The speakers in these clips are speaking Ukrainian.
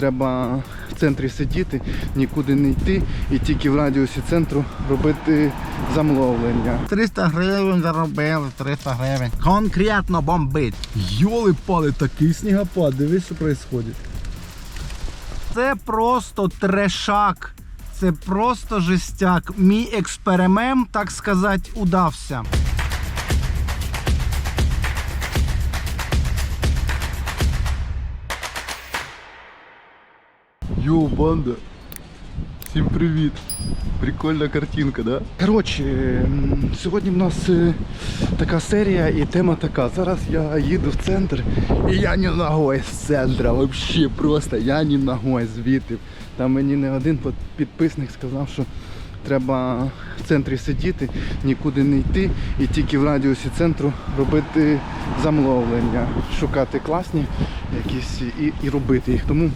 Треба в центрі сидіти, нікуди не йти і тільки в радіусі центру робити замовлення. 300 гривень заробили, 300 гривень. Конкретно бомбить. Йоли пали, такий снігопад, дивись, що відбувається. Це просто трешак. Це просто жестяк. Мій експеримент, так сказати, удався. Йоу, банда. Всім привіт. Прикольна картинка, да? Коротше, сьогодні в нас е, така серія і тема така. Зараз я їду в центр і я не ногой з центра. Вообще просто я не ногой звідти. Там мені не один підписник сказав, що треба в центрі сидіти, нікуди не йти і тільки в радіусі центру робити замовлення, шукати класні якісь і, і робити їх. Тому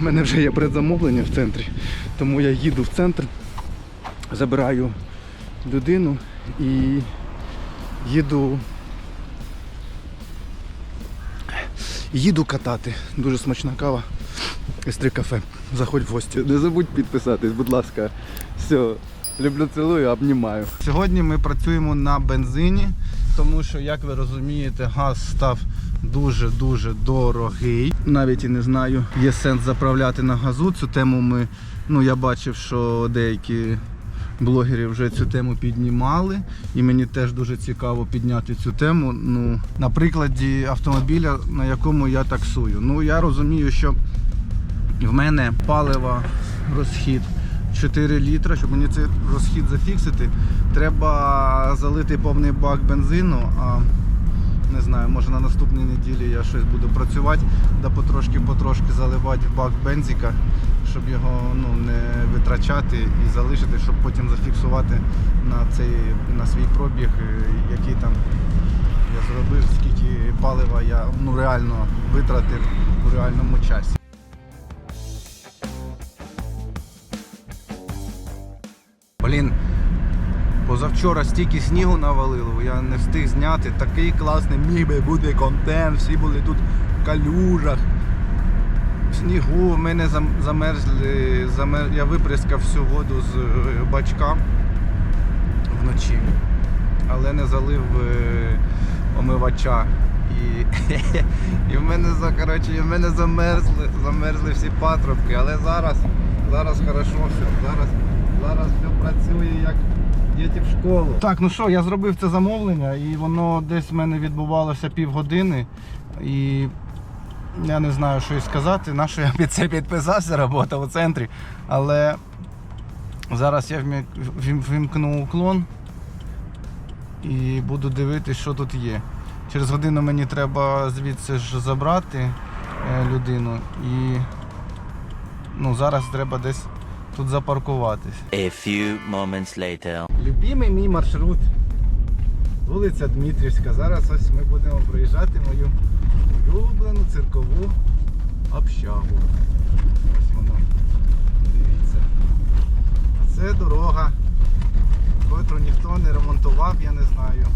у мене вже є предзамовлення в центрі, тому я їду в центр, забираю людину і їду. Їду катати. Дуже смачна кава. С3 кафе. Заходь в гості. Не забудь підписатись, будь ласка. Все. Люблю, цілую, обнімаю. Сьогодні ми працюємо на бензині, тому що, як ви розумієте, газ став дуже-дуже дорогий. Навіть і не знаю, є сенс заправляти на газу. Цю тему ми, ну я бачив, що деякі блогери вже цю тему піднімали. І мені теж дуже цікаво підняти цю тему. Ну, на прикладі автомобіля, на якому я таксую. Ну я розумію, що в мене палива розхід 4 літра, щоб мені цей розхід зафіксити, треба залити повний бак бензину. А не знаю, може на наступній неділі я щось буду працювати, да потрошки-потрошки заливати в бак бензика, щоб його ну, не витрачати і залишити, щоб потім зафіксувати на цей на свій пробіг, е, який там я зробив, скільки палива я ну, реально витратив у реальному часі. Блін, позавчора стільки снігу навалило, я не встиг зняти. Такий класний міг би бути контент, всі були тут в калюжах. В снігу в мене замерзли, замер... я виприскав всю воду з е, бачка вночі, але не залив е, омивача. І, і в мене коротше, в мене замерзли, замерзли всі патрубки, але зараз, зараз хорошо все. Зараз, зараз все працює як діти в школу. Так, ну що, я зробив це замовлення і воно десь в мене відбувалося півгодини. І я не знаю, що і сказати. На що я під це підписався, робота у центрі. Але зараз я вімкну уклон і буду дивитися, що тут є. Через годину мені треба звідси ж забрати е, людину і ну, зараз треба десь тут запаркуватись. A few moments later. Любимий мій маршрут. Вулиця Дмитрівська. Зараз ось ми будемо проїжджати мою улюблену циркову общагу. Ось воно. Дивіться. Це дорога, котру ніхто не ремонтував, я не знаю.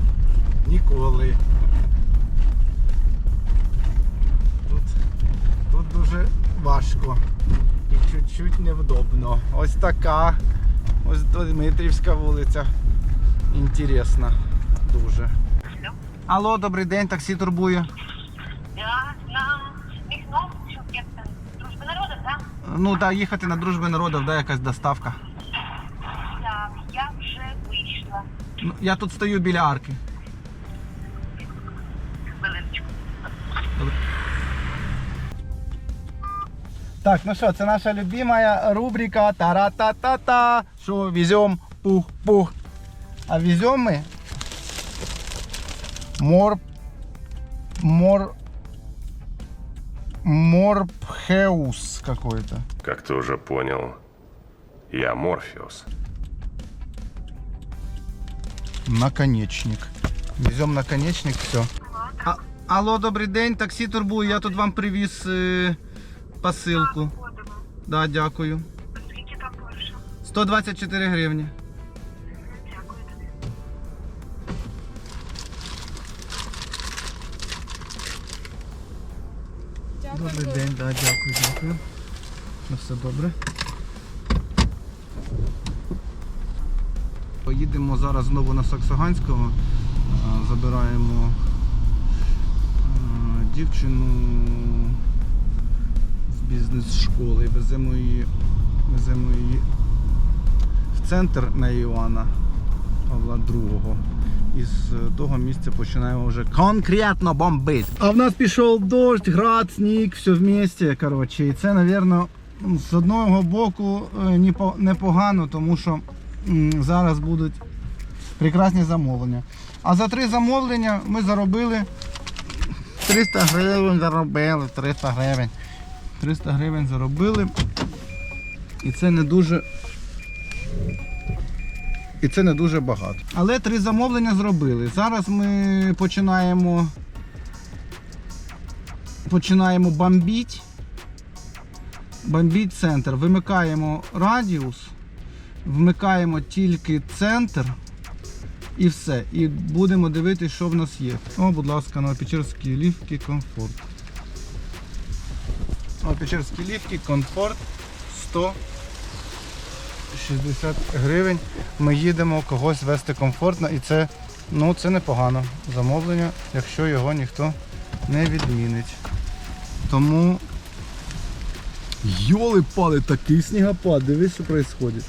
Ніколи. Тут, тут дуже важко і чуть-чуть невдобно. Ось така. Ось Дмитрівська вулиця. Інтересна дуже. Алло, добрий день, таксі турбує. Да, на вікно, щоб дружби да? Ну так, їхати на дружби народів, де якась доставка. Так, я вже вийшла. Ну, я тут стою біля арки. Так, ну що, це наша любимая рубрика Тара-та-та-та. Що везем пух-пух. А везем ми мор... Мор... Морпхеус какой-то. Как ты уже понял, я Морфеус. Наконечник. Везем наконечник, все. А, алло, добрий день, таксі турбую. Я тут вам привіз е, посилку. Да, дякую. Скільки там вийшло? 124 гривні. Дякую тобі. Добрий день, да, дякую, дякую. Ну все добре. Поїдемо зараз знову на Саксаганського. Забираємо дівчину з бізнес-школи. Веземо її, веземо її в центр на Іоанна Павла II. І з того місця починаємо вже конкретно бомбити. А в нас пішов дощ, град, сніг, все вместе. Коротше. І це, мабуть, з одного боку е, непогано, тому що зараз будуть прекрасні замовлення. А за три замовлення ми заробили 300 гривень заробили, 300 гривень. 300 гривень заробили. І це не дуже. І це не дуже багато. Але три замовлення зробили. Зараз ми починаємо. Починаємо бомбіть. Бомбіть центр. Вимикаємо радіус, вмикаємо тільки центр і все. І будемо дивитися, що в нас є. О, будь ласка, на Печерській лівки комфорт. Печерські лівки, комфорт 100 60 гривень. Ми їдемо когось вести комфортно і це, ну, це непогано замовлення, якщо його ніхто не відмінить. Тому. Йоли пали, такий снігопад, дивись, що відбувається.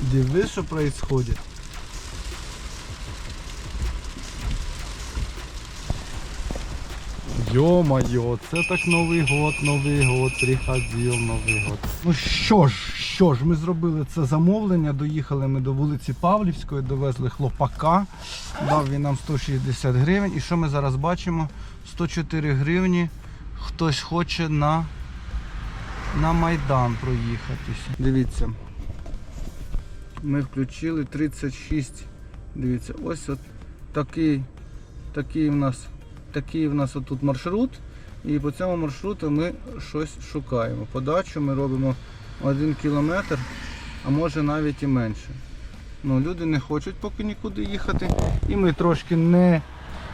Дивись, що відбувається. Ё-моё, це так Новий год, Новий год, приходив Новий год. Ну що ж, що ж, ми зробили це замовлення, доїхали ми до вулиці Павлівської, довезли хлопака, дав він нам 160 гривень. І що ми зараз бачимо? 104 гривні хтось хоче на, на Майдан проїхатися. Дивіться. Ми включили 36. Дивіться, ось от такий, такий в нас такий в нас отут маршрут. І по цьому маршруту ми щось шукаємо. Подачу ми робимо 1 кілометр, а може навіть і менше. Ну, люди не хочуть поки нікуди їхати. І ми трошки не,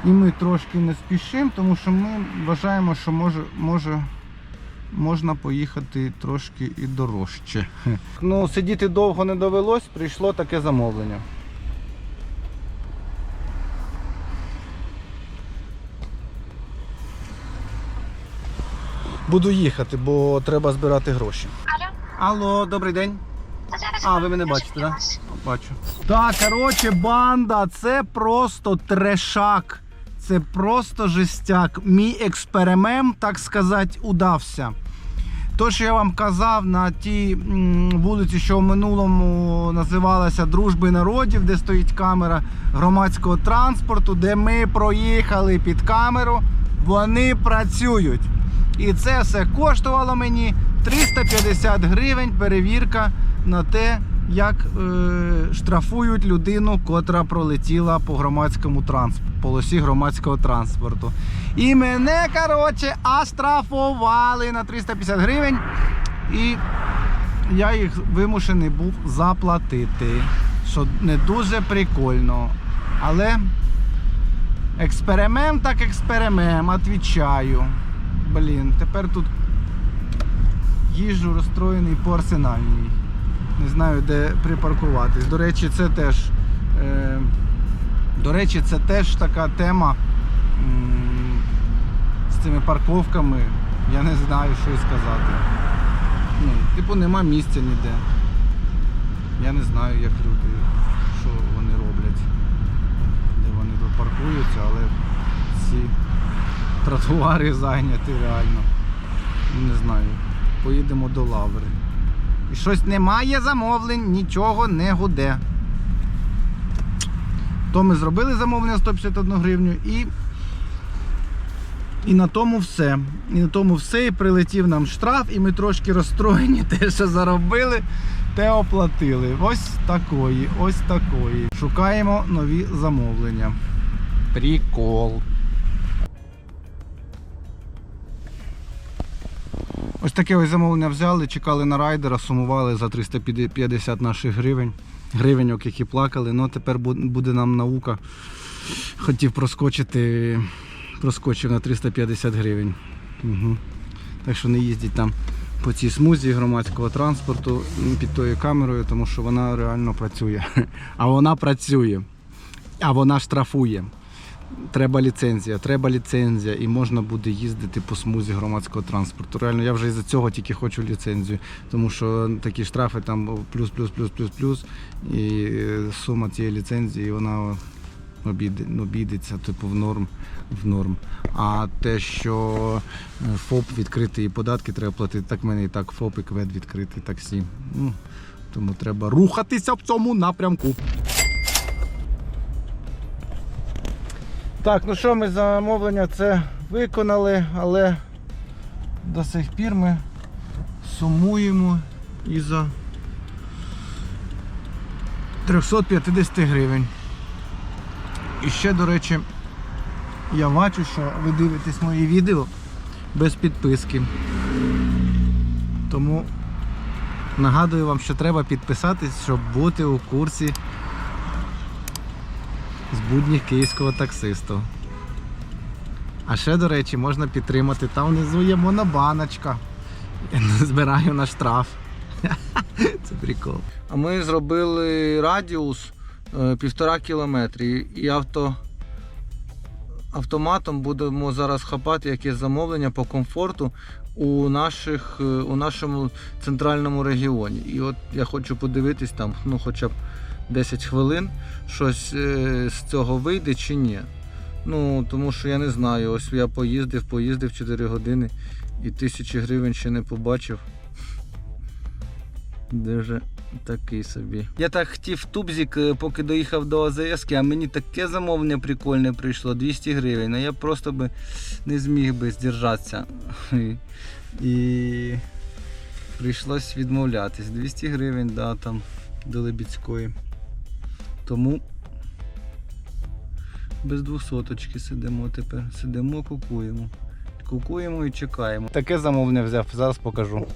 і ми трошки не спішимо, тому що ми вважаємо, що може, може, можна поїхати трошки і дорожче. Ну, сидіти довго не довелось, прийшло таке замовлення. Буду їхати, бо треба збирати гроші. Алло? Алло, добрий день. Зараз А, ви мене бачите, так? Бачу. Так, коротше, банда, це просто трешак. Це просто жестяк. Мій експеримент, так сказати, удався. То, що я вам казав на тій м, вулиці, що в минулому називалася Дружби народів, де стоїть камера громадського транспорту, де ми проїхали під камеру, вони працюють. І це все коштувало мені 350 гривень перевірка на те, як е, штрафують людину, котра пролетіла по громадському транспорту, полосі громадського транспорту. І мене, коротше, оштрафували на 350 гривень. І я їх вимушений був заплатити. Що не дуже прикольно. Але експеримент так експеримент, відвічаю. Блін, тепер тут їжджу розстроєний по арсенальній. Не знаю, де припаркуватись. До речі, це теж. Е, до речі, це теж така тема з цими парковками. Я не знаю, що і сказати. Ну, типу, нема місця ніде. Я не знаю, як люди, що вони роблять, де вони тут паркуються, але ці тротуари зайняті реально. Ну, Не знаю. Поїдемо до лаври. І щось немає замовлень, нічого не гуде. То ми зробили замовлення 151 гривню і. І на тому все. І на тому все. І прилетів нам штраф, і ми трошки розстроєні. Те, що заробили, те оплатили. Ось такої, ось такої. Шукаємо нові замовлення. Прикол. Ось таке ось замовлення взяли, чекали на райдера, сумували за 350 наших гривень. Гривеньок, які плакали. Ну, тепер буде нам наука. Хотів проскочити, проскочив на 350 гривень. Угу. Так що не їздіть там по цій смузі громадського транспорту під тою камерою, тому що вона реально працює. А вона працює. А вона штрафує. Треба ліцензія, треба ліцензія, і можна буде їздити по смузі громадського транспорту. Реально, я вже із-за цього тільки хочу ліцензію, тому що такі штрафи там плюс, плюс, плюс, плюс, плюс. І е, сума цієї ліцензії вона обійде, обійдеться, типу, в норм. В норм. А те, що е, ФОП відкритий і податки треба платити, так в мене і так ФОП і КВЕД відкритий таксі. Ну, тому треба рухатися в цьому напрямку. Так, ну що, ми замовлення це виконали, але до сих пір ми сумуємо і за 350 гривень. І ще, до речі, я бачу, що ви дивитесь мої відео без підписки. Тому нагадую вам, що треба підписатись, щоб бути у курсі будніх київського таксисту. А ще, до речі, можна підтримати. Там внизу є монобаночка. Я збираю на штраф. Це прикол. А ми зробили радіус е, півтора кілометри і авто. Автоматом будемо зараз хапати якесь замовлення по комфорту у, наших, е, у нашому центральному регіоні. І от я хочу подивитись там, ну хоча б 10 хвилин, щось е, з цього вийде чи ні. Ну, тому що я не знаю, ось я поїздив, поїздив 4 години і тисячі гривень ще не побачив. Дуже такий собі. Я так хотів тубзик, е, поки доїхав до АЗС, а мені таке замовлення прикольне прийшло 200 гривень, а я просто би не зміг би здержатися. І, прийшлось відмовлятись. 200 гривень, да, там до Лебідської. Тому без двохсоточки сидимо тепер. Сидимо, кукуємо. Кукуємо і чекаємо. Таке замовлення взяв, зараз покажу.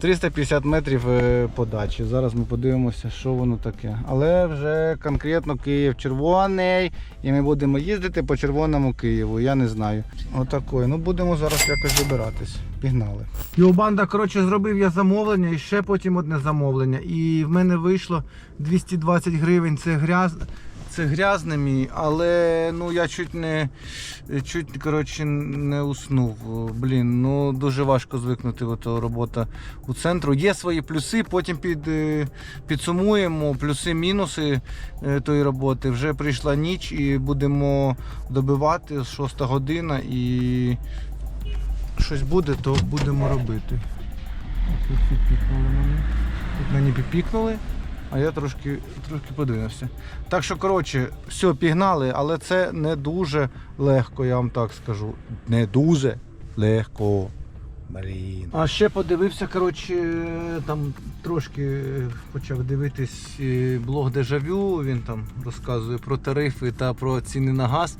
350 метрів е, подачі. Зараз ми подивимося, що воно таке. Але вже конкретно Київ червоний. І ми будемо їздити по червоному Києву. Я не знаю. Отакої. Ну будемо зараз якось вибиратись. Пігнали. Йобанда, коротше, зробив я замовлення і ще потім одне замовлення. І в мене вийшло 220 гривень. Це гряз. Це грязне мій, але ну я чуть не чуть коротше не уснув. Блін, ну дуже важко звикнути до робота у центру. Є свої плюси, потім під, е, підсумуємо плюси-мінуси е, тої роботи. Вже прийшла ніч і будемо добивати 6 година і щось буде, то будемо робити. Тут мені. Тут мені підпікнули. А я трошки, трошки подивився. Так що, коротше, все, пігнали, але це не дуже легко, я вам так скажу. Не дуже легко. Блін. А ще подивився, коротше, там трошки почав дивитись е, блог Дежавю. Він там розказує про тарифи та про ціни на газ.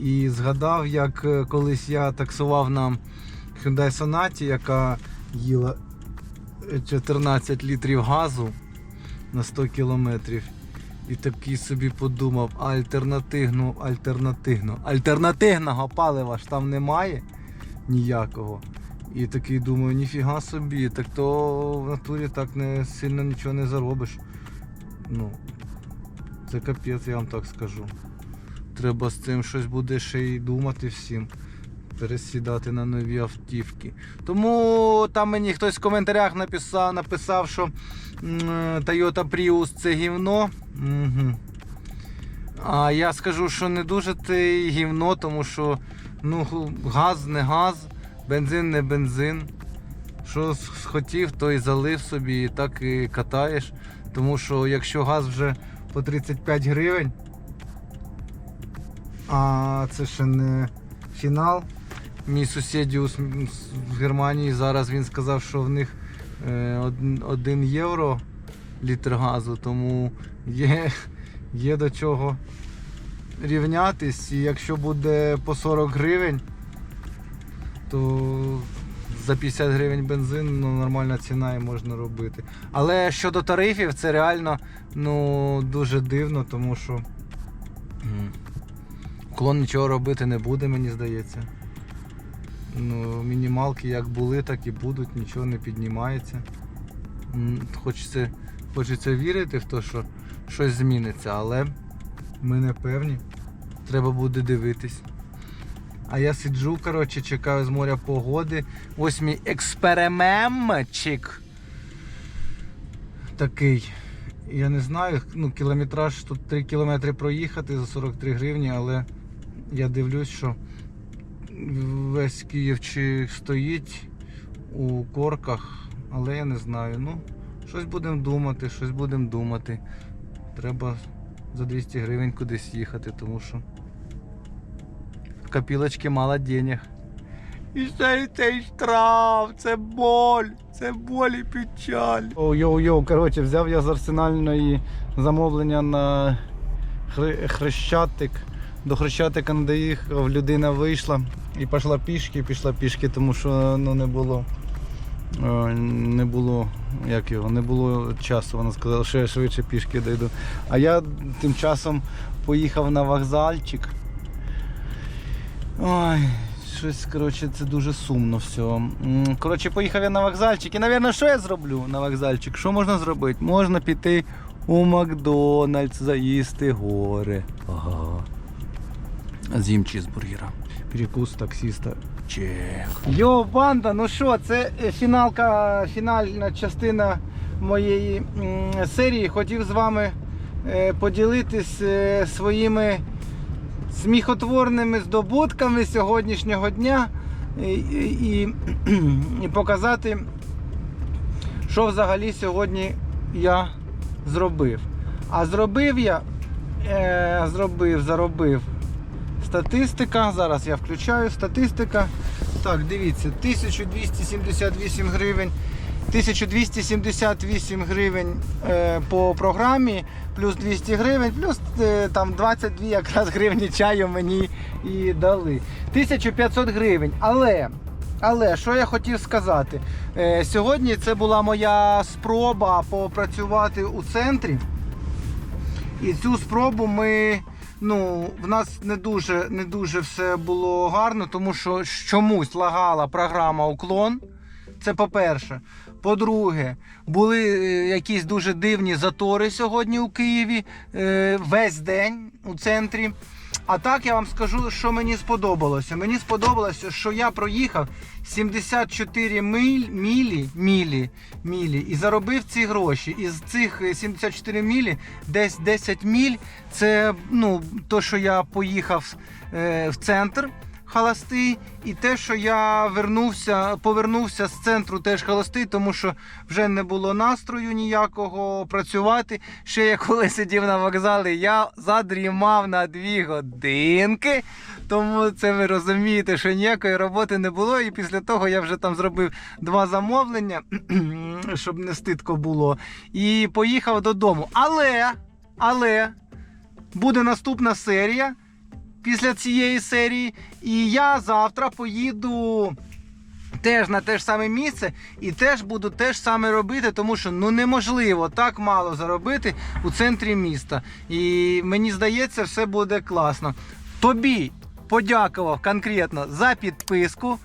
І згадав, як е, колись я таксував на Hyundai Sonata, яка їла е, 14 літрів газу на 100 кілометрів. І такий собі подумав, а альтернативно, альтернативно, альтернативного палива ж там немає ніякого. І такий думаю, ніфіга собі, так то в натурі так не сильно нічого не заробиш. Ну, це капець, я вам так скажу. Треба з цим щось буде ще й думати всім. Пересідати на нові автівки. Тому там мені хтось в коментарях написав, написав, що Toyota Prius це гівно. Угу. А я скажу, що не дуже це гівно, тому що ну, газ не газ, бензин не бензин. Що схотів, то і залив собі і так і катаєш. Тому що якщо газ вже по 35 гривень, а це ще не фінал. Мій сусід з Германії зараз він сказав, що в них 1 євро літр газу, тому є, є до чого рівнятись. І якщо буде по 40 гривень, то за 50 гривень бензин ну, нормальна ціна і можна робити. Але щодо тарифів, це реально ну, дуже дивно, тому що Уклон нічого робити не буде, мені здається. Ну, мінімалки як були, так і будуть, нічого не піднімається. Хочеться, хочеться вірити в те, що щось зміниться, але ми не певні. Треба буде дивитись. А я сиджу, коротше, чекаю з моря погоди. Ось мій експериментчик. Такий. Я не знаю, ну, кілометраж тут 3 кілометри проїхати за 43 гривні, але я дивлюсь, що весь Київ чи стоїть у корках, але я не знаю. Ну, щось будемо думати, щось будемо думати. Треба за 200 гривень кудись їхати, тому що в копілочці мало денег. І ще й цей штраф, це боль, це боль і печаль. Йоу-йоу, коротше, взяв я з арсенальної замовлення на Хре- Хрещатик. До Хрещатика не доїхав, людина вийшла і пішла пішки, пішла пішки, тому що ну, не було. е, Не було, як його, не було часу. Вона сказала, що я швидше пішки дойду. А я тим часом поїхав на вокзальчик. Ой, щось, коротше, це дуже сумно все. Коротше, поїхав я на вокзальчик. І, напевно, що я зроблю на вокзальчик? Що можна зробити? Можна піти у Макдональдс, заїсти гори. Ага. З'їм чізбургера. Перекус таксиста. Чек. Йо, банда, ну що, це е, фіналка, фінальна частина моєї серії. Хотів з вами е, поділитись е, своїми сміхотворними здобутками сьогоднішнього дня і, і, і показати, що взагалі сьогодні я зробив. А зробив я, е, зробив, заробив статистика. Зараз я включаю статистика. Так, дивіться, 1278 гривень. 1278 гривень е, по програмі, плюс 200 гривень, плюс е, там 22 якраз гривні чаю мені і дали. 1500 гривень. Але, але що я хотів сказати? Е, сьогодні це була моя спроба попрацювати у центрі. І цю спробу ми. Ну, в нас не дуже, не дуже все було гарно, тому що чомусь лагала програма Уклон. Це по-перше. По-друге, були е, якісь дуже дивні затори сьогодні у Києві е, весь день у центрі. А так я вам скажу, що мені сподобалося. Мені сподобалося, що я проїхав 74 миль, мілі, мілі, мілі і заробив ці гроші. Із цих е, 74 мілі десь 10 міль це ну, то, що я поїхав е, в центр холостий, і те, що я вернувся, повернувся з центру теж холостий, тому що вже не було настрою ніякого працювати. Ще я коли сидів на вокзалі, я задрімав на дві годинки. Тому це ви розумієте, що ніякої роботи не було. І після того я вже там зробив два замовлення, щоб не стидко було. І поїхав додому. Але, але буде наступна серія після цієї серії. І я завтра поїду теж на те ж саме місце і теж буду те ж саме робити, тому що ну неможливо так мало заробити у центрі міста. І мені здається, все буде класно. Тобі подякував конкретно за підписку.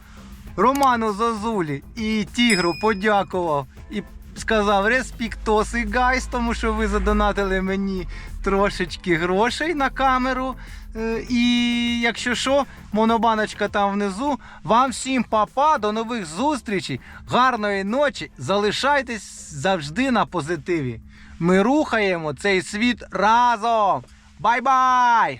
Роману Зозулі і Тігру подякував і сказав респіктоси гайс, тому що ви задонатили мені трошечки грошей на камеру. Е, І якщо що, монобаночка там внизу. Вам всім папа, до нових зустрічей, гарної ночі. Залишайтесь завжди на позитиві. Ми рухаємо цей світ разом. Бай-бай!